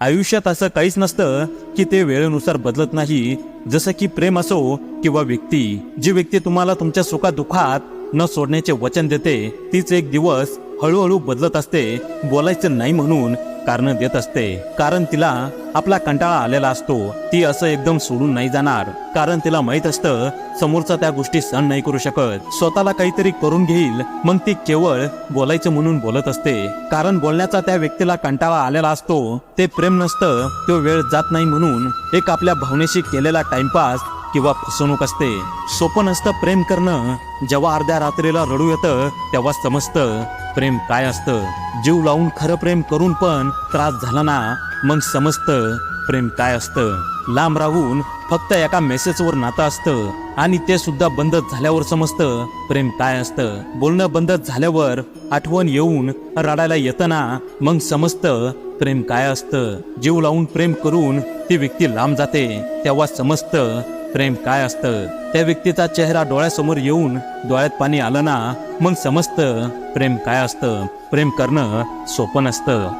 आयुष्यात असं काहीच नसतं की ते वेळेनुसार बदलत नाही. जसं की प्रेम असो किंवा व्यक्ती जी व्यक्ती तुम्हाला तुमच्या सुखादुखात न सोडण्याचे वचन देते तीच एक दिवस हळूहळू बदलत असते बोलायचं नाही म्हणून कारण देत असते. कारण तिला आपला कंटाळा आलेला असतो. ती असं एकदम सोडून नाही जाणार. कारण तिला माहीत असतं समोरचा त्या गोष्टी सहन नाही करू शकत. स्वतःला काहीतरी करून घेईल मग ती केवळ बोलायचं म्हणून बोलत असते. कारण बोलण्याचा त्या व्यक्तीला कंटाळा आलेला असतो. ते प्रेम नसतं तो वेळ जात नाही म्हणून एक आपल्या भावनेशी केलेला टाइमपास किंवा फसवणूक असते. सोपं नसतं प्रेम करणं. जेव्हा अर्ध्या रात्रीला रडू येतं तेव्हा समजतं प्रेम काय असतं. जीव लावून खरं प्रेम करून पण त्रास झाला ना मग समजतं प्रेम काय असतं. लांब राहून फक्त एका मेसेजवर नातं असतं आणि ते सुद्धा बंद झाल्यावर समजतं प्रेम काय असतं. बोलणं बंद झाल्यावर आठवण येऊन रडायला येतं ना मग समजतं प्रेम काय असतं. जीव लावून प्रेम करून ती व्यक्ती लांब जाते तेव्हा समजतं प्रेम काय असतं? त्या व्यक्तीचा चेहरा डोळ्यासमोर येऊन डोळ्यात पाणी आलं ना मग समजतं प्रेम काय असतं? प्रेम करणं सोपं नसतं.